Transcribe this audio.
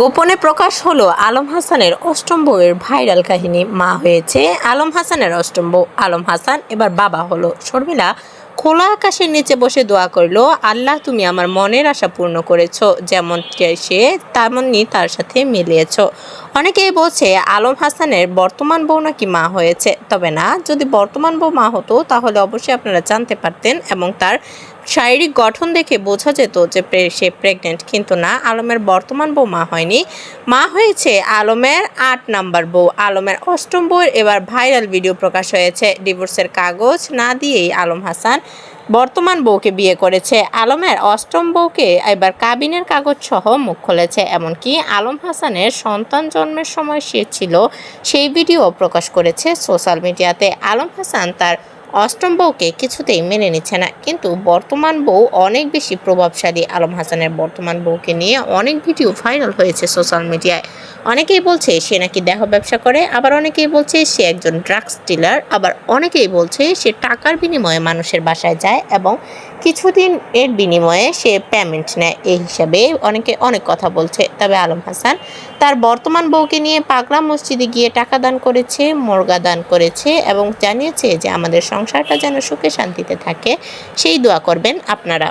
গোপনে প্রকাশ হলো আলম হাসানের অষ্টম বউয়ের ভাইরাল কাহিনী। মা হয়েছে আলম হাসানের অষ্টম বউ। আলম হাসান এবার বাবা হলো। শর্মিলা খোলা আকাশের নিচে বসে দোয়া করল, আল্লাহ, তুমি আমার মনের আশা পূর্ণ করেছ। যেমন সে, তেমনই তার সাথে মিলিয়েছ। অনেকেই বলছে, আলম হাসানের বর্তমান বউ নাকি মা হয়েছে? তবে না, যদি বর্তমান বউ মা হতো, তাহলে অবশ্যই আপনারা জানতে পারতেন এবং তার শারীরিক গঠন দেখে বোঝা যেত যে সে প্রেগনেন্ট কিন্তু না, আলমের বর্তমান বউ মা হয়নি। মা হয়েছে আলমের আট নাম্বার বউ। আলমের অষ্টম বউয়ের এবার ভাইরাল ভিডিও প্রকাশ হয়েছে। ডিভোর্সের কাগজ না দিয়েই আলম হাসান বর্তমান বউকে বিয়ে করেছে। আলমের অষ্টম বউকে এবার কাবিনের কাগজ সহ মুখ খুলেছে। এমনকি আলম হাসানের সন্তান জন্মের সময় সে ছিল, সেই ভিডিও প্রকাশ করেছে সোশ্যাল মিডিয়াতে। আলম হাসান তার অষ্টম বউকে কিছুতেই মেনে নিচ্ছে না। কিন্তু বর্তমান বউ অনেক বেশি প্রভাবশালী। আলম হাসানের বর্তমান বউকে নিয়ে অনেক ভিডিও ভাইরাল হয়েছে সোশ্যাল মিডিয়ায়। অনেকেই বলছে সে নাকি দেহ ব্যবসা করে, আবার অনেকেই বলছে সে একজন ড্রাগস ডিলার, আবার অনেকেই বলছে সে টাকার বিনিময়ে মানুষের বাসায় যায় এবং কিছুদিন এর বিনিময়ে সে পেমেন্ট নেয়। এই হিসাবে অনেকে অনেক কথা বলছে। তবে আলম হাসান, তার বর্তমান বউকে নিয়ে পাগলা মসজিদে গিয়ে টাকা দান করেছে, মুরগা দান করেছে এবং জানিয়েছে যে আমাদের সংসারটা যেন সুখে শান্তিতে থাকে। সেই দোয়া করবেন আপনারা।